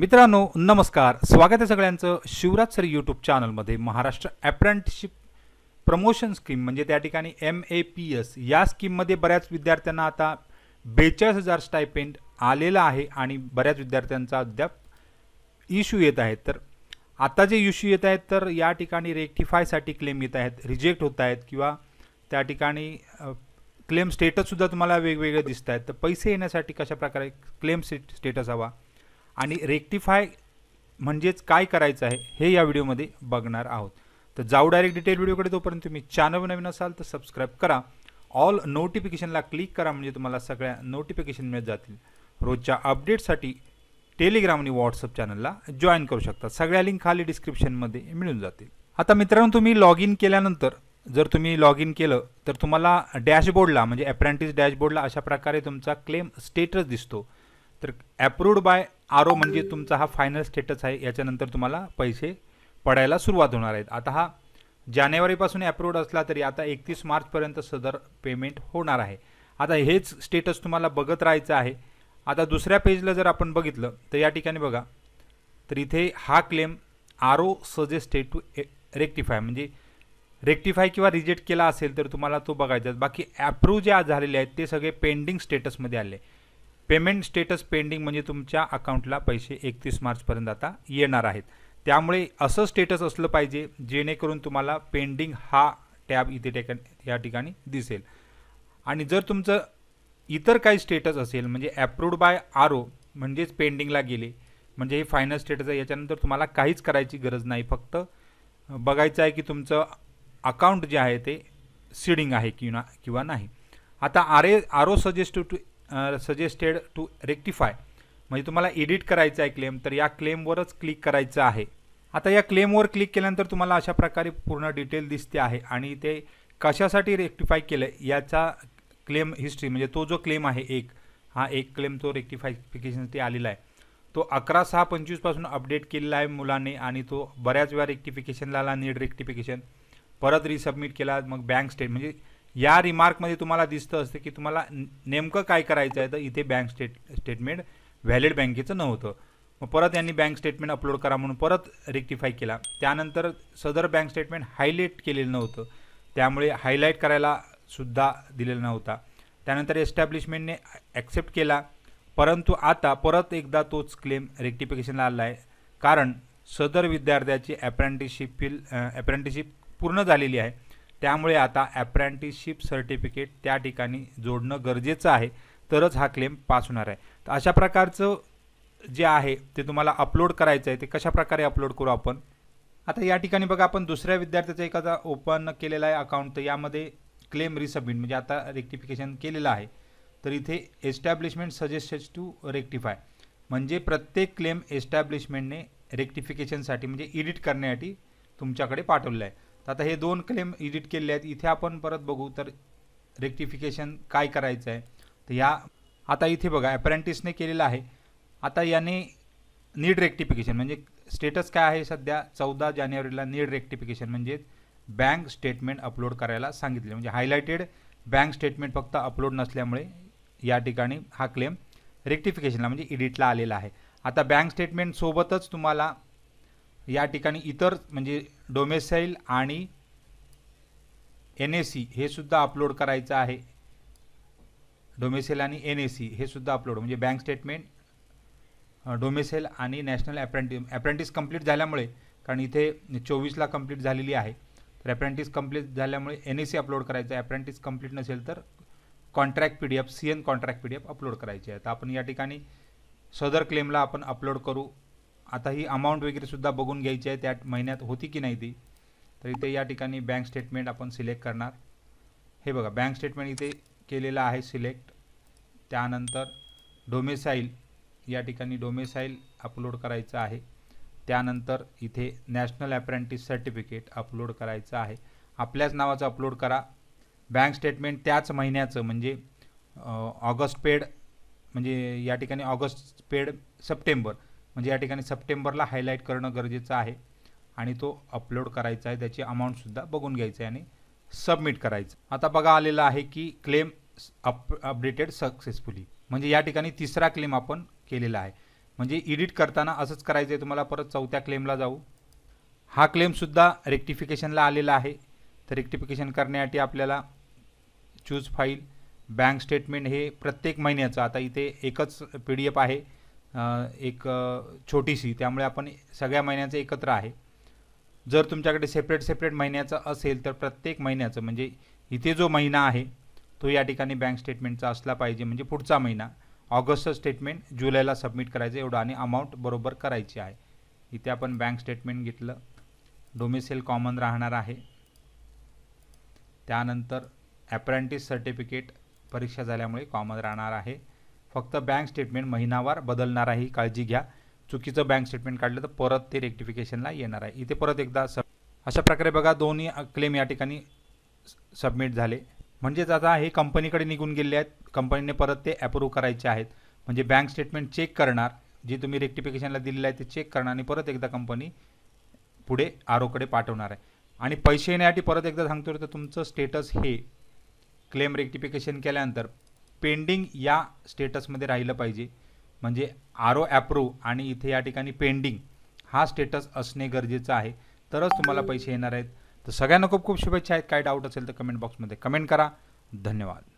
मित्रांनो नमस्कार. स्वागत आहे सगळ्यांचं शिवराज सर यूट्यूब चॅनलमध्ये महाराष्ट्र अप्रेंटिसशिप प्रमोशन स्कीम म्हणजे त्या ठिकाणी एम ए पी एस या स्कीममध्ये बऱ्याच विद्यार्थ्यांना आता बेचाळीस हजार स्टायपेंड आलेला आहे आणि बऱ्याच विद्यार्थ्यांचा अद्याप इश्यू येत आहेत तर आता जे इश्यू येत आहेत तर या ठिकाणी रेक्टिफायसाठी क्लेम येत आहेत रिजेक्ट होत आहेत किंवा त्या ठिकाणी क्लेम स्टेटससुद्धा तुम्हाला वेगवेगळे दिसत आहेत. तर पैसे येण्यासाठी कशा प्रकारे क्लेम स्टेटस हवा? आणि रेक्टिफाय म्हणजेच काय करायचं आहे हे या व्हिडिओमध्ये बघणार आहोत. तर जाऊ डायरेक्ट डिटेल व्हिडिओकडे तोपर्यंत तुम्ही चॅनल नवीन असाल तर सबस्क्राईब करा. ऑल नोटिफिकेशनला क्लिक करा म्हणजे तुम्हाला सगळ्या नोटिफिकेशन मिळत जातील. रोजच्या अपडेटसाठी टेलिग्राम आणि व्हॉट्सअप चॅनलला जॉईन करू शकता. सगळ्या लिंक खाली डिस्क्रिप्शनमध्ये मिळून जातील. आता मित्रांनो तुम्ही लॉग इन केल्यानंतर जर तुम्ही लॉग इन केलं तर तुम्हाला डॅशबोर्डला म्हणजे अप्रेंटिस डॅशबोर्डला अशा प्रकारे तुमचा क्लेम स्टेटस दिसतो. तर ॲप्रूव्ड बाय आरो म्हणजे तुमचा हा फायनल स्टेटस आहे याच्यानंतर तुम्हाला पैसे पडायला सुरुवात होणार आहेत. आता हा जानेवारीपासून ॲप्रूव्ड असला तरी आता एकतीस मार्चपर्यंत सदर पेमेंट होणार आहे. आता हेच स्टेटस तुम्हाला बघत राहायचं आहे. आता दुसऱ्या पेजला जर आपण बघितलं तर या ठिकाणी बघा. तर इथे हा claim R O suggested to rectify म्हणजे रेक्टिफाय किंवा रिजेक्ट केला असेल तर तुम्हाला तो बघायचा बाकी ॲप्रूव्ह जे झालेले आहेत ते सगळे पेंडिंग स्टेटसमध्ये आले. पेमेंट स्टेटस पेंडिंग म्हणजे तुमच्या अकाउंटला पैसे एकतीस मार्चपर्यंत आता येणार आहेत. त्यामुळे असं स्टेटस असलं पाहिजे जेणेकरून तुम्हाला पेंडिंग हा टॅब इथे टेक या ठिकाणी दिसेल. आणि जर तुमचं इतर काही स्टेटस असेल म्हणजे ॲप्रूव्ड बाय आर ओ म्हणजेच पेंडिंगला गेले म्हणजे हे फायनल स्टेटस आहे याच्यानंतर तुम्हाला काहीच करायची गरज नाही. फक्त बघायचं आहे की तुमचं अकाउंट जे आहे ते सिडिंग आहे किंवा किंवा नाही. आता R A R O suggest to suggested to rectify म्हणजे तुम्हाला एडिट करायचा आहे क्लेम तर या क्लेमवरच क्लिक करायचं आहे. आता या क्लेमवर क्लिक केल्यानंतर तुम्हाला अशा प्रकारे पूर्ण डिटेल दिसते आहे. आणि ते कशासाठी रेक्टिफाय केलं याचा क्लेम हिस्ट्री म्हणजे तो जो क्लेम आहे एक हा एक क्लेम तो रेक्टिफायफिकेशनसाठी आलेला आहे. तो अकरा सहा पंचवीसपासून अपडेट केलेला आहे मुलाने आणि तो बऱ्याच वेळा रेक्टिफिकेशनला आला नीड रेक्टिफिकेशन परत रिसबमिट केला मग बँक स्टेट म्हणजे या रिमार्कमध्ये तुम्हाला दिसतं असतं की तुम्हाला नेमकं काय करायचं आहे तर इथे बँक स्टेट स्टेटमेंट व्हॅलिड बँकेचं नव्हतं. मग परत यांनी बँक स्टेटमेंट अपलोड करा म्हणून परत रेक्टिफाय केला. त्यानंतर सदर बँक स्टेटमेंट हायलाईट केलेलं नव्हतं. त्यामुळे हायलाईट करायला सुद्धा दिलेला नव्हता. त्यानंतर एस्टॅब्लिशमेंटने ॲक्सेप्ट केला. परंतु आता परत एकदा तोच क्लेम रेक्टिफिकेशनला आला आहे कारण सदर विद्यार्थ्याची अप्रेंटिसशिपील अप्रेंटिसशिप पूर्ण झालेली आहे. त्यामुळे आता ॲप्रेंटिसशिप सर्टिफिकेट त्या ठिकाणी जोडणं गरजेचं आहे. तरच हा क्लेम पास होणार आहे. तर अशा प्रकारचं जे आहे ते तुम्हाला अपलोड करायचं आहे ते कशा प्रकारे अपलोड करू आपण? आता या ठिकाणी बघा आपण दुसऱ्या विद्यार्थ्याचा एखादा ओपन केलेला आहे अकाउंट तर यामध्ये क्लेम रिसबमिट म्हणजे आता रेक्टिफिकेशन केलेलं आहे. तर इथे एस्टॅब्लिशमेंट सजेस्टेड टू रेक्टिफाय म्हणजे प्रत्येक क्लेम एस्टॅब्लिशमेंटने रेक्टिफिकेशनसाठी म्हणजे एडिट करण्यासाठी तुमच्याकडे पाठवलं आहे. तर आता हे दोन क्लेम एडिट केले आहेत. इथे आपण परत बघू तर रेक्टिफिकेशन काय करायचं आहे तर या आता इथे बघा अप्रेंटिसने केलेलं आहे. आता याने नीड रेक्टिफिकेशन म्हणजे स्टेटस काय आहे सध्या? चौदा जानेवारीला नीड रेक्टिफिकेशन म्हणजे बँक स्टेटमेंट अपलोड करायला सांगितले. म्हणजे हायलायटेड बँक स्टेटमेंट फक्त अपलोड नसल्यामुळे या ठिकाणी हा क्लेम रेक्टिफिकेशनला म्हणजे एडिटला आलेला आहे. आता बँक स्टेटमेंटसोबतच तुम्हाला या ठिकाणी इतर म्हणजे डोमेसाईल आणि एन ए सी हे सुद्धा अपलोड करायचं आहे. डोमेसेल आणि एन ए सी हे सुद्धा अपलोड म्हणजे बँक स्टेटमेंट डोमेसेल आणि नॅशनल ॲप्रेंटि ॲप्रेंटिस कंप्लीट झाल्यामुळे कारण इथे चोवीसला कंप्लीट झालेली आहे. तर ॲप्रेंटिस कंप्लीट झाल्यामुळे एन ए सी अपलोड करायचं आहे. ॲप्रेंटिस कंप्लीट नसेल तर contract P D F C N contract P D F upload करायची आहे. तर आपण या ठिकाणी सदर क्लेमला आपण अपलोड करू. आता ही अमाऊंट वगैरे सुद्धा बघून घ्यायची आहे त्या महिन्यात होती की नाही ती? तर इथे या ठिकाणी बँक स्टेटमेंट आपण सिलेक्ट करणार. हे बघा बँक स्टेटमेंट इथे केलेलं आहे सिलेक्ट त्यानंतर डोमेसाईल या ठिकाणी डोमेसाईल अपलोड करायचं आहे. त्यानंतर इथे नॅशनल अप्रेंटिस सर्टिफिकेट अपलोड करायचं आहे. आपल्याच नावाचं अपलोड करा. बँक स्टेटमेंट त्याच महिन्याचं म्हणजे ऑगस्ट पेड म्हणजे या ठिकाणी ऑगस्ट पेड सप्टेंबर. म्हणजे या ठिकाणी सप्टेंबरला हायलाईट करणं गरजेचं आहे. आणि तो अपलोड करायचा आहे. त्याची अमाऊंटसुद्धा बघून घ्यायचं आहे आणि सबमिट करायचं आता बघा आलेलं आहे की क्लेम अप अपडेटेड सक्सेसफुली म्हणजे या ठिकाणी तिसरा क्लेम आपण केलेला आहे. म्हणजे एडिट करताना असंच करायचं आहे तुम्हाला. परत चौथ्या क्लेमला जाऊ. हा क्लेमसुद्धा रेक्टिफिकेशनला आलेला आहे. तर रेक्टिफिकेशन करण्यासाठी आपल्याला चूज फाईल बँक स्टेटमेंट हे प्रत्येक महिन्याचं. आता इथे एकच पी डी एफ आहे. एक छोटीशी त्यामुळे आपण सगळ्या महिन्याचं एकत्र आहे. जर तुमच्याकडे सेपरेट सेपरेट महिन्याचं असेल तर प्रत्येक महिन्याचं म्हणजे इथे जो महिना आहे तो या ठिकाणी बँक स्टेटमेंटचा असला पाहिजे म्हणजे पुढचा महिना. ऑगस्ट स्टेटमेंट जुलैला सबमिट करायचं एवढं आणि अमाऊंट बरोबर करायची आहे. इथे आपण बँक स्टेटमेंट घेतलं. डोमिसेल कॉमन राहणार आहे. त्यानंतर ॲप्रेंटिस सर्टिफिकेट परीक्षा झाल्यामुळे कॉमन राहणार आहे. फक्त बँक स्टेटमेंट महिनावार बदलणार आहे ही काळजी घ्या. चुकीचं बँक स्टेटमेंट काढलं तर परत ते रेक्टिफिकेशनला येणार आहे. इथे परत एकदा सब अशा प्रकारे बघा दोन्ही क्लेम या ठिकाणी सबमिट झाले. म्हणजेच आता हे कंपनीकडे निघून गेले आहेत. कंपनीने परत ते अप्रूव्ह करायचे आहेत. म्हणजे बँक स्टेटमेंट चेक करणार. जे तुम्ही रेक्टिफिकेशनला दिलेलं आहे ते चेक करणार आणि परत एकदा कंपनी पुढे आरोकडे पाठवणार आहे. आणि पैसे येण्यासाठी परत एकदा सांगतो तर तुमचं स्टेटस हे क्लेम रेक्टिफिकेशन केल्यानंतर पेंडिंग या स्टेटसमध्ये राहिलं पाहिजे. म्हणजे आर ओ ॲप्रूव्ह आणि इथे या ठिकाणी पेंडिंग हा स्टेटस असणे गरजेचं आहे. तरच तुम्हाला पैसे येणार आहेत. तर सगळ्यांना खूप खूप शुभेच्छा आहेत. काय डाऊट असेल तर कमेंट बॉक्समध्ये कमेंट करा. धन्यवाद.